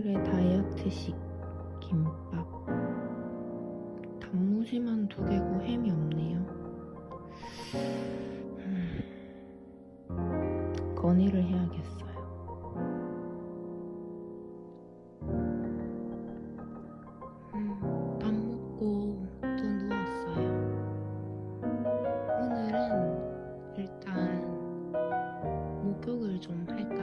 오늘의 다이어트식 김밥. 단무지만 두 개고 햄이 없네요. 음, 건의를 해야겠어요. 음, 밥 먹고 또 누웠어요. 오늘은 일단 목욕을 좀 할까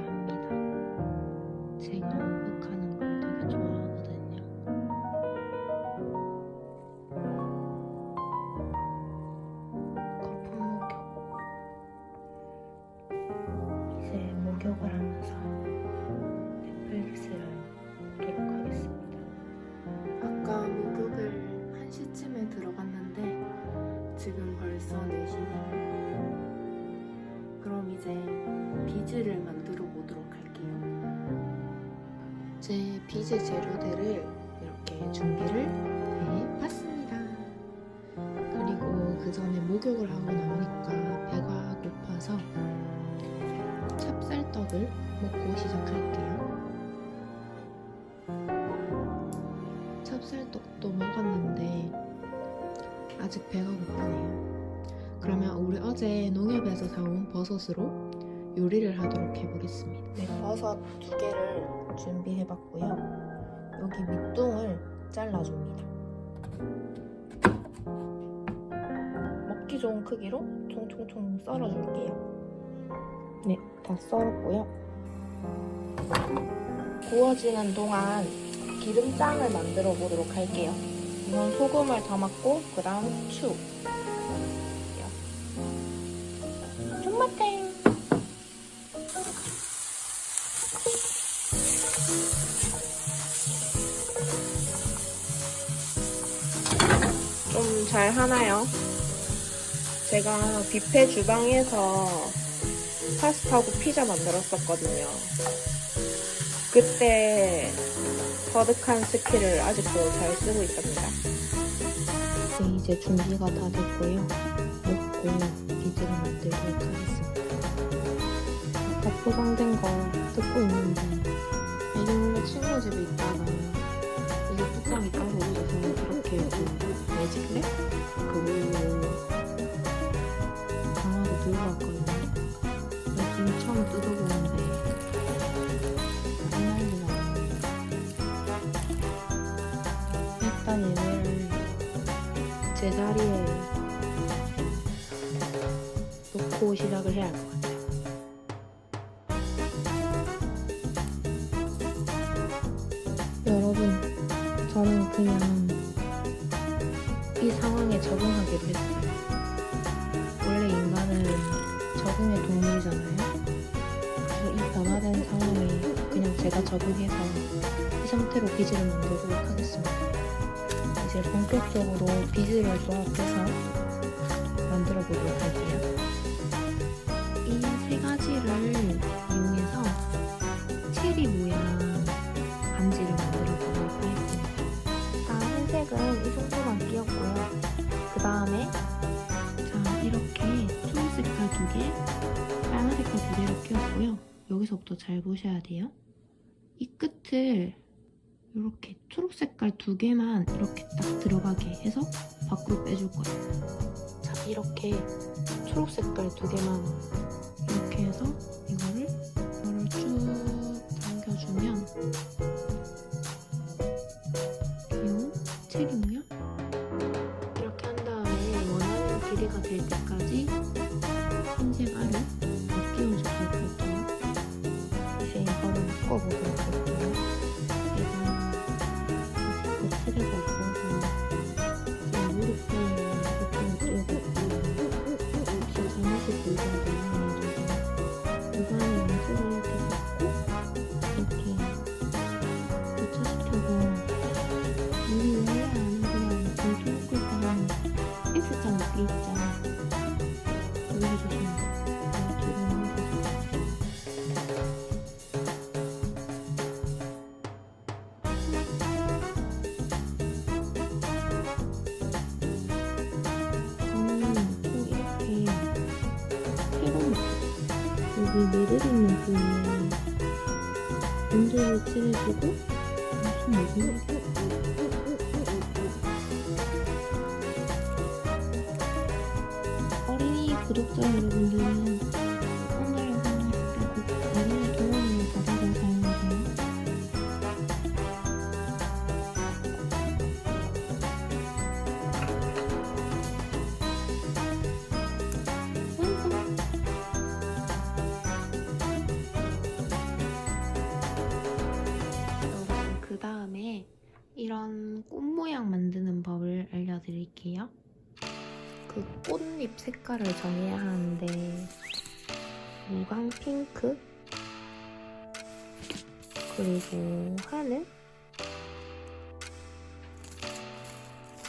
제 비즈 재료들을 이렇게 준비를 해 봤습니다. 그리고 그 전에 목욕을 하고 나오니까 배가 고파서 찹쌀떡을 먹고 시작할게요. 찹쌀떡도 먹었는데 아직 배가 고프네요. 그러면 우리 어제 농협에서 사온 버섯으로 요리를 하도록 해보겠습니다. 네, 버섯 두 개를 준비해봤고요. 여기 밑둥을 잘라줍니다. 먹기 좋은 크기로 총총총 썰어줄게요. 네, 다 썰었고요. 구워지는 동안 기름장을 만들어 보도록 할게요. 이건 소금을 담았고, 그 다음 후추. 잘 하나요? 제가 뷔페 주방에서 파스타하고 피자 만들었었거든요. 그때 터득한 스킬을 아직도 잘 쓰고 있답니다. 네, 이제 준비가 다 됐고요. 먹고 비즈를 만들도록 하겠습니다. 아까 포장된 거 뜯고 있는데 이게 친구 집에 있다가 이게 뚜껑이 떨어져서 이렇게 그 매직팩 제자리에 놓고 시작을 해야 할 것 같아요. 여러분, 저는 그냥 이 상황에 적응하기로 했어요. 원래 인간은 적응의 동물이잖아요. 그래서 이 변화된 상황에 그냥 제가 적응해서 이 상태로 비즈를 만들도록 하겠습니다. 이제 본격적으로 비즈를 조합해서 만들어 보도록 할게요. 이 세 가지를 이용해서 체리 모양 반지를 만들어 보도록 하겠습니다. 자, 흰색은 이 정도만 끼웠고요. 그 다음에 자, 이렇게 초록 색깔 두 개, 빨간 색깔 두 개를 끼웠고요. 여기서부터 잘 보셔야 돼요. 이 끝을 이렇게 초록 색깔 두 개만 이렇게 딱 들어가게 해서 밖으로 빼줄 거예요. 자, 이렇게 초록 색깔 두 개만 이렇게 해서 이거를 이거를 쭉 당겨주면 이 체리 모양 이렇게 한 다음에 원하는 길이가 될 때까지 흰색 알을 다 끼워주도록 할게요. 이제 이거를 묶어보도록 여기 매듭 있는 부위에 문제를 칠해주고? 무슨 무슨 어린이 구독자 여러분들은 꽃 모양 만드는 법을 알려드릴게요. 그 꽃잎 색깔을 정해야 하는데 무광 핑크 그리고 하늘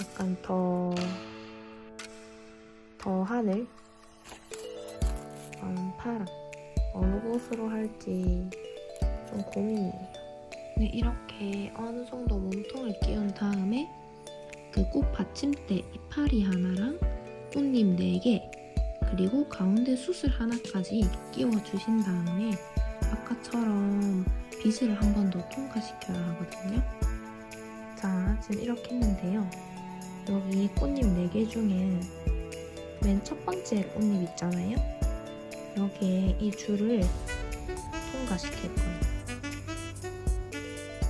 약간 더, 더 하늘 음, 파랑 어느 곳으로 할지 좀 고민이에요. 네, 이렇게 어느 정도 몸통을 끼운 다음에 그 꽃 받침대 이파리 하나랑 꽃잎 4개 그리고 가운데 수술 하나까지 끼워 주신 다음에 아까처럼 빗을 한 번 더 통과시켜야 하거든요. 자, 지금 이렇게 했는데요. 여기 꽃잎 4개 중에 맨 첫 번째 꽃잎 있잖아요. 여기에 이 줄을 통과시킬 거예요.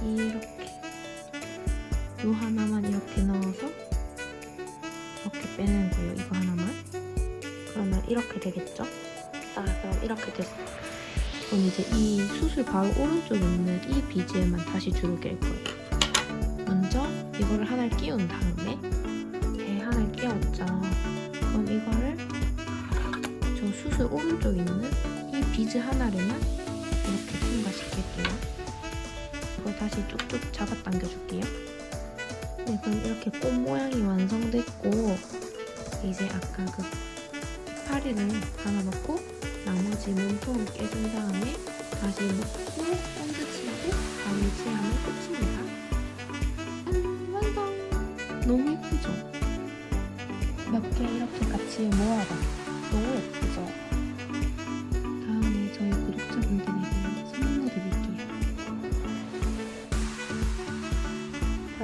이렇게 요 하나만 이렇게 넣어서 이렇게 빼는 거예요. 이거 하나만. 그러면 이렇게 되겠죠? 아, 그럼 이렇게 됐어요. 그럼 이제 이 수술 바로 오른쪽에 있는 이 비즈에만 다시 줄을 깰 거예요. 먼저 이거를 하나를 끼운 다음에 배 하나를 끼웠죠. 그럼 이거를 저 수술 오른쪽에 있는 이 비즈 하나를만 이렇게 통과시킬게요. 이거 다시 쭉쭉 잡아당겨 줄게요. 네, 그럼 이렇게 꽃 모양이 완성됐고 이제 아까 그 파리를 하나 넣고 나머지 몸통을 깨준 다음에 다시 넣고 본드 치고 가위질하면 끝입니다. 음, 완성! 너무 예쁘죠? 몇 개 이렇게 같이 모아봐. 너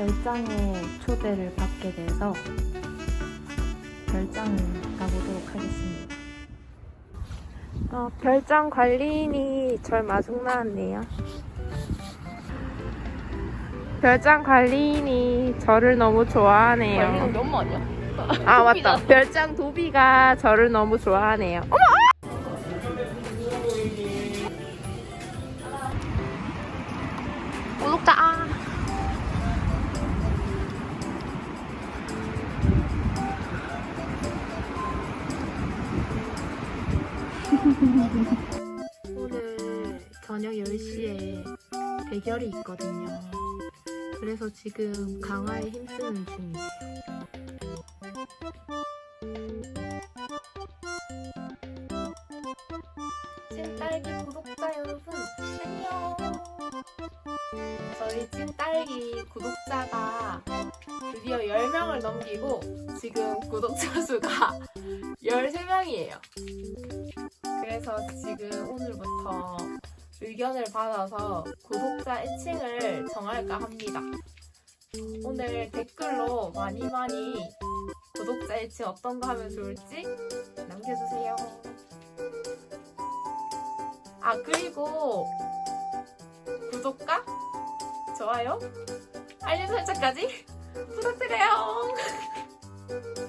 별장에 초대를 받게 돼서 별장을 가보도록 하겠습니다. 어, 별장 관리인이 절 마중 나왔네요. 별장 관리인이 저를 너무 좋아하네요. 관리는 면모 아니야? 아 맞다. 별장 도비가 저를 너무 좋아하네요. 어머! 대결이 있거든요. 그래서 지금 강화에 힘쓰는 중이에요. 찐딸기 구독자 여러분 안녕 저희 찐딸기 구독자가 드디어 10명을 넘기고 지금 구독자 수가 13명이에요 그래서 지금 오늘부터 의견을 받아서 구독자 애칭을 정할까 합니다. 오늘 댓글로 많이 많이 구독자 애칭 어떤 거 하면 좋을지 남겨주세요. 아 그리고 구독과 좋아요 알림 설정까지 부탁드려요